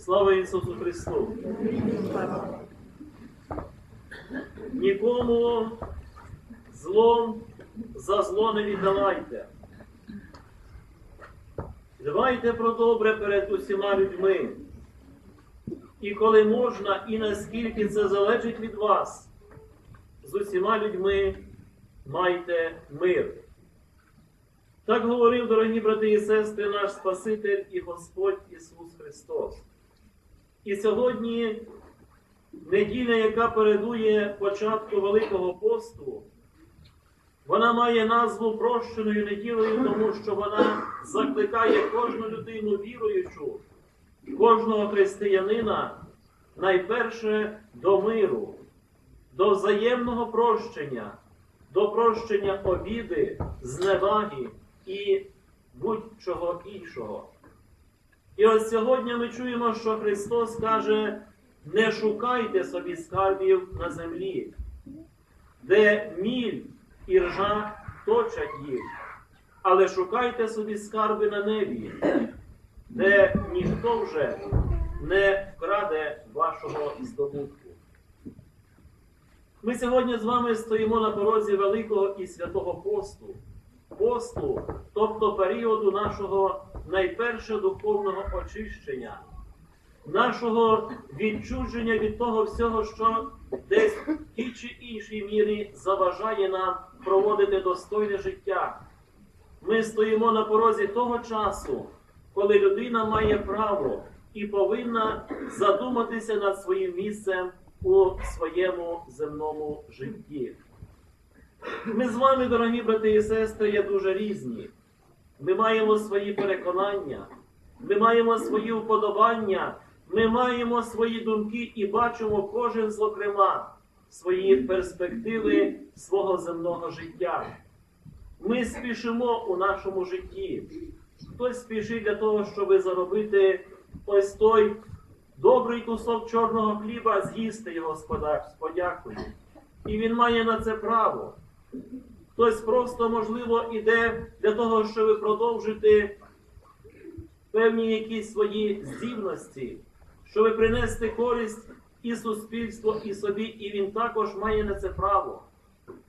Слава Ісусу Христу! Нікому злом за зло не віддавайте. Дбайте про добре перед усіма людьми. І коли можна, і наскільки це залежить від вас, з усіма людьми майте мир. Так говорив, дорогі брати і сестри, наш Спаситель і Господь Ісус Христос. І сьогодні неділя, яка передує початку Великого посту, вона має назву прощеною неділею, тому що вона закликає кожну людину віруючу, кожного християнина найперше до миру, до взаємного прощення, до прощення обіди, зневаги і будь-чого іншого. І ось сьогодні ми чуємо, що Христос каже: не шукайте собі скарбів на землі, де міль і ржа точать їх, але шукайте собі скарби на небі, де ніхто вже не вкраде вашого здобутку. Ми сьогодні з вами стоїмо на порозі Великого і святого посту, посту, тобто періоду нашого найперше духовного очищення, нашого відчуження від того всього, що десь в тій чи іншій мірі заважає нам проводити достойне життя. Ми стоїмо на порозі того часу, коли людина має право і повинна задуматися над своїм місцем у своєму земному житті. Ми з вами, дорогі брати і сестри, є дуже різні. Ми маємо свої переконання, ми маємо свої вподобання, ми маємо свої думки і бачимо кожен, зокрема, свої перспективи свого земного життя. Ми спішимо у нашому житті. Хтось спішить для того, щоб заробити ось той добрий кусок чорного хліба, з'їсти його з подякою. І він має на це право. Хтось просто, можливо, іде для того, щоб продовжити певні якісь свої здібності, щоб принести користь і суспільству, і собі, і він також має на це право.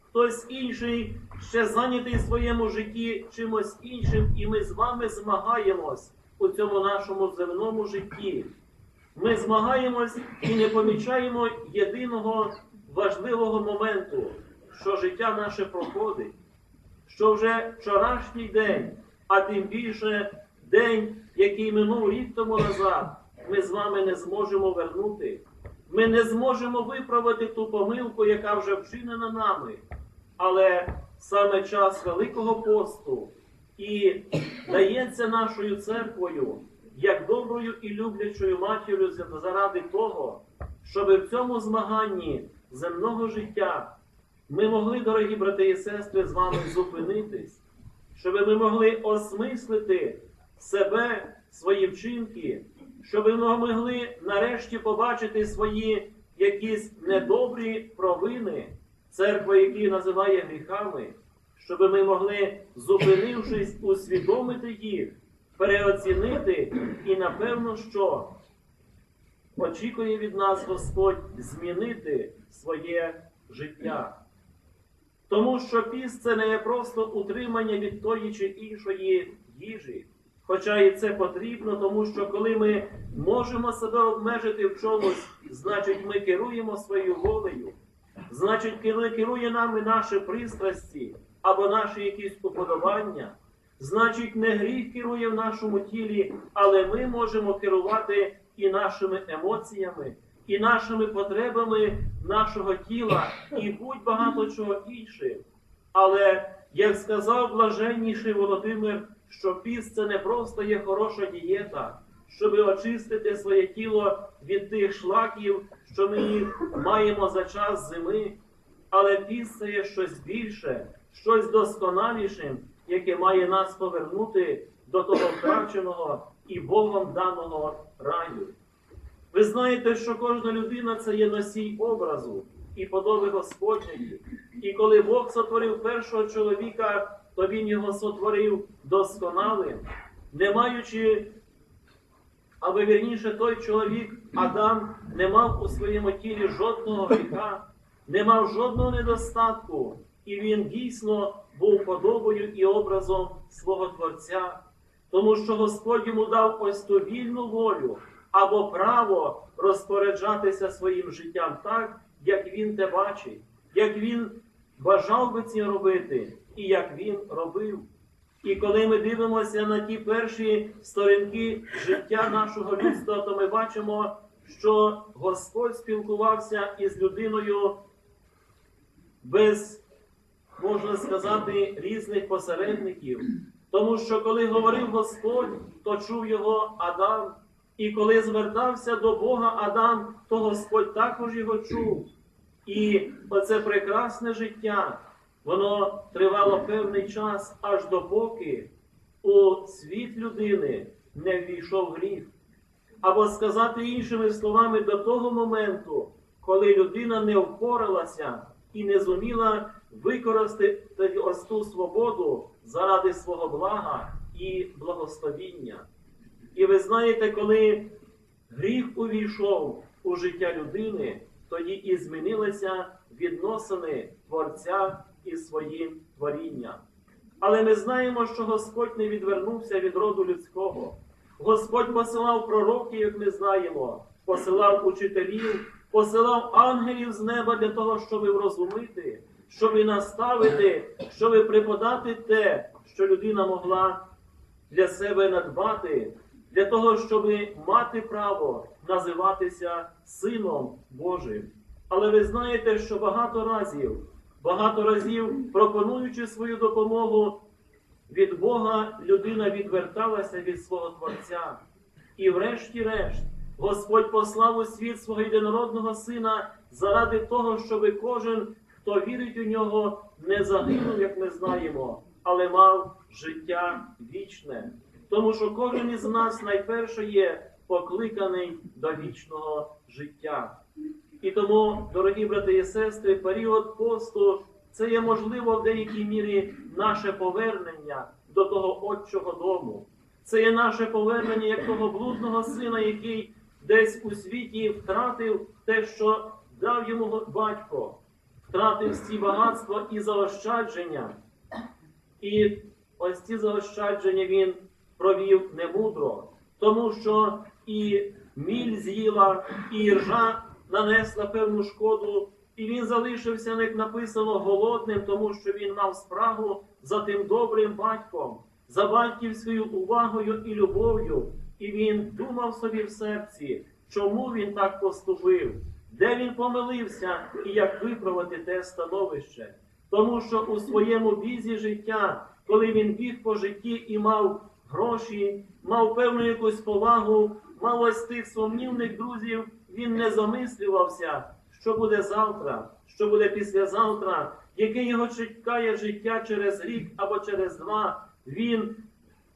Хтось інший ще зайнятий в своєму житті чимось іншим, і ми з вами змагаємось у цьому нашому земному житті. Ми змагаємось і не помічаємо єдиного важливого моменту, що життя наше проходить, що вже вчорашній день, а тим більше день, який минув рік тому назад, ми з вами не зможемо вернути. Ми не зможемо виправити ту помилку, яка вже вчинена нами. Але саме час Великого посту і дається нашою церквою як доброю і люблячою матір'ю заради того, щоб в цьому змаганні земного життя ми могли, дорогі брати і сестри, з вами зупинитись, щоб ми могли осмислити себе, свої вчинки, щоб ми могли нарешті побачити свої якісь недобрі провини, церква, які називає гріхами, щоб ми могли, зупинившись, усвідомити їх, переоцінити і, напевно, що очікує від нас Господь змінити своє життя. Тому що піст це не є просто утримання від тої чи іншої їжі. Хоча і це потрібно, тому що коли ми можемо себе обмежити в чомусь, значить ми керуємо своєю волею, значить, коли керує нами наші пристрасті або наші якісь уподобання, значить, не гріх керує в нашому тілі, але ми можемо керувати і нашими емоціями, і нашими потребами нашого тіла, і будь багато чого іншого. Але, як сказав блаженніший Володимир, що піст це не просто є хороша дієта, щоб очистити своє тіло від тих шлаків, що ми їх маємо за час зими, але піст це є щось більше, щось досконаліше, яке має нас повернути до того втраченого і Богом даного раю. Ви знаєте, що кожна людина це є носій образу і подоби Господньої. І коли Бог сотворив першого чоловіка, то Він його сотворив досконалим, не маючи аби вірніше той чоловік Адам не мав у своєму тілі жодного гріха, не мав жодного недостатку, і він дійсно був подобою і образом свого Творця, тому що Господь йому дав ось ту вільну волю або право розпоряджатися своїм життям так, як він те бачить, як він бажав би це робити, і як він робив. І коли ми дивимося на ті перші сторінки життя нашого людства, то ми бачимо, що Господь спілкувався із людиною без, можна сказати, різних посередників. Тому що коли говорив Господь, то чув його Адам. І коли звертався до Бога Адам, то Господь також його чув. І оце прекрасне життя, воно тривало певний час, аж допоки у світ людини не ввійшов гріх. Або сказати іншими словами, до того моменту, коли людина не впоралася і не зуміла використати ось ту свободу заради свого блага і благословіння. І ви знаєте, коли гріх увійшов у життя людини, тоді і змінилися відносини Творця із своїм творінням. Але ми знаємо, що Господь не відвернувся від роду людського. Господь посилав пророків, як ми знаємо, посилав учителів, посилав ангелів з неба для того, щоб врозумити, щоб наставити, щоб преподати те, що людина могла для себе надбати, для того, щоб мати право називатися Сином Божим. Але ви знаєте, що багато разів, багато разів, пропонуючи свою допомогу від Бога, людина відверталася від свого Творця. І врешті-решт, Господь послав у світ свого єдинородного сина заради того, щоб кожен, хто вірить у нього, не загинув, як ми знаємо, але мав життя вічне. Тому що кожен із нас найперше є покликаний до вічного життя. І тому, дорогі брати і сестри, період посту це є можливо в деякій мірі наше повернення до того отчого дому. Це є наше повернення як того блудного сина, який десь у світі втратив те, що дав йому батько, втратив всі багатства і заощадження. І ось ці заощадження він провів немудро, тому що і міль з'їла, і ржа нанесла певну шкоду, і він залишився, як написано, голодним, тому що він мав спрагу за тим добрим батьком, за батьківською увагою і любов'ю. І він думав собі в серці, чому він так поступив, де він помилився і як виправити те становище. Тому що у своєму бізі життя, коли він біг по житті і мав гроші, мав певну якусь повагу, мав ось тих сумнівних друзів, він не замислювався, що буде завтра, що буде післязавтра, яке його чекає життя через рік або через два. Він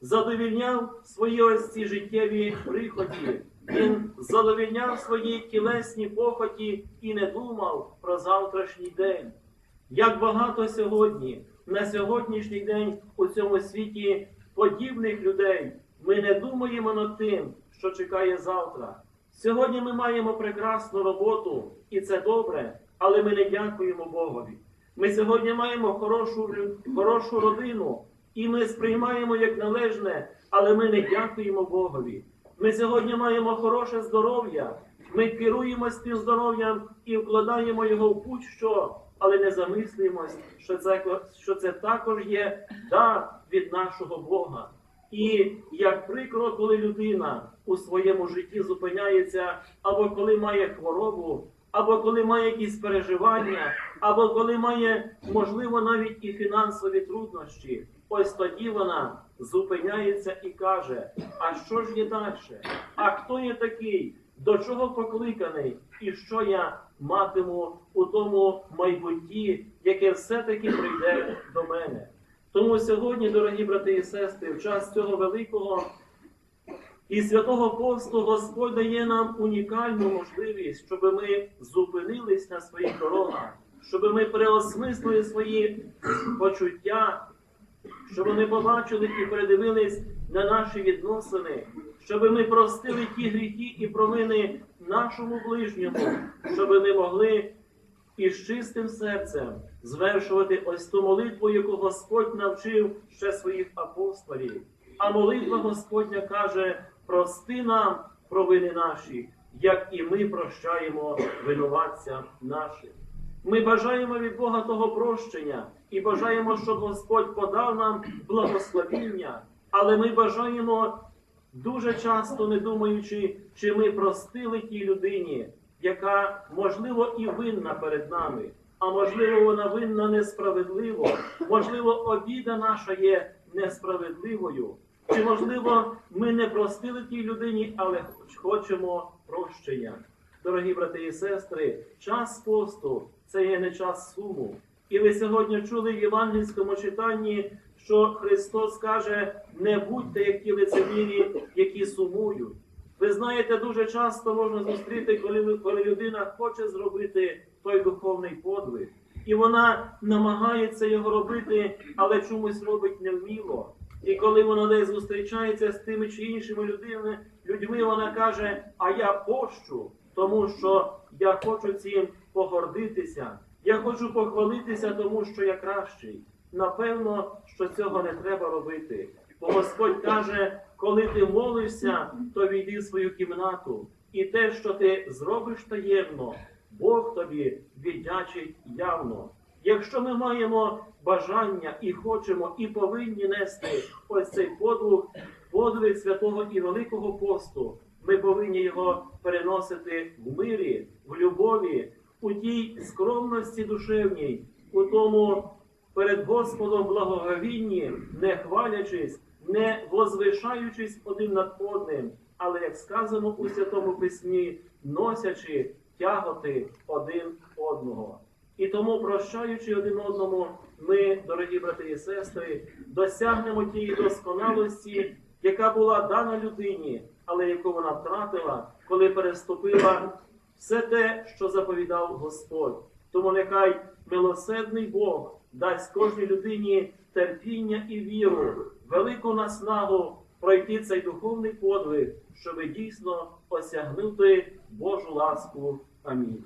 задовільняв свої ось ці життєві приході. Він задовільняв свої тілесні похоті і не думав про завтрашній день. Як багато сьогодні, на сьогоднішній день у цьому світі подібних людей, ми не думаємо над тим, що чекає завтра. Сьогодні ми маємо прекрасну роботу, і це добре, але ми не дякуємо Богові. Ми сьогодні маємо хорошу, хорошу родину, і ми сприймаємо як належне, але ми не дякуємо Богові. Ми сьогодні маємо хороше здоров'я, ми керуємося тим здоров'ям і вкладаємо його в будь-що, але не замислюємось, що це, що це також є дар від нашого Бога. І як прикро, коли людина у своєму житті зупиняється, або коли має хворобу, або коли має якісь переживання, або коли має, можливо, навіть і фінансові труднощі, ось тоді вона зупиняється і каже: а що ж є далі? А хто є такий? До чого покликаний, і що я матиму у тому майбутті, яке все-таки прийде до мене? Тому сьогодні, дорогі брати і сестри, в час цього великого і святого посту Господь дає нам унікальну можливість, щоб ми зупинились на своїх дорогах, щоб ми переосмислили свої почуття, щоб ми побачили і передивились на наші відносини, щоб ми простили ті гріхи і провини нашому ближньому, щоб ми могли із чистим серцем звершувати ось ту молитву, яку Господь навчив ще своїх апостолів. А молитва Господня каже: прости нам провини наші, як і ми прощаємо винуватцям нашим. Ми бажаємо від Бога того прощення і бажаємо, щоб Господь подав нам благословіння, але ми бажаємо дуже часто не думаючи, чи ми простили тій людині, яка можливо і винна перед нами, а можливо, вона винна несправедливо, можливо, обіда наша є несправедливою. Чи можливо ми не простили тій людині, але хоч хочемо прощення. Дорогі брати і сестри, час посту це є не час суму. І ви сьогодні чули в євангельському читанні, що Христос каже: не будьте як ті лицемірі, які сумують. Ви знаєте, дуже часто можна зустріти, коли, коли людина хоче зробити той духовний подвиг, і вона намагається його робити, але чомусь робить невміло. І коли вона десь зустрічається з тими чи іншими людьми, людьми, вона каже: А я пощу, тому що я хочу цим погордитися. Я хочу похвалитися, тому що я кращий. Напевно, що цього не треба робити. Бо Господь каже, коли ти молишся, то війди в свою кімнату, і те, що ти зробиш таємно, Бог тобі віддячить явно. Якщо ми маємо бажання і хочемо, і повинні нести ось цей подвиг, подвиг святого і великого посту, ми повинні його переносити в мирі, в любові, у тій скромності душевній, у тому перед Господом благоговінні, не хвалячись, не возвишаючись один над одним, але як сказано у Святому Письмі, носячи тяготи один одного. І тому, прощаючи один одному, ми, дорогі брати і сестри, досягнемо тієї досконалості, яка була дана людині, але яку вона втратила, коли переступила все те, що заповідав Господь. Тому нехай милосердний Бог дасть кожній людині терпіння і віру, велику наснагу пройти цей духовний подвиг, щоб дійсно осягнути Божу ласку. Амінь.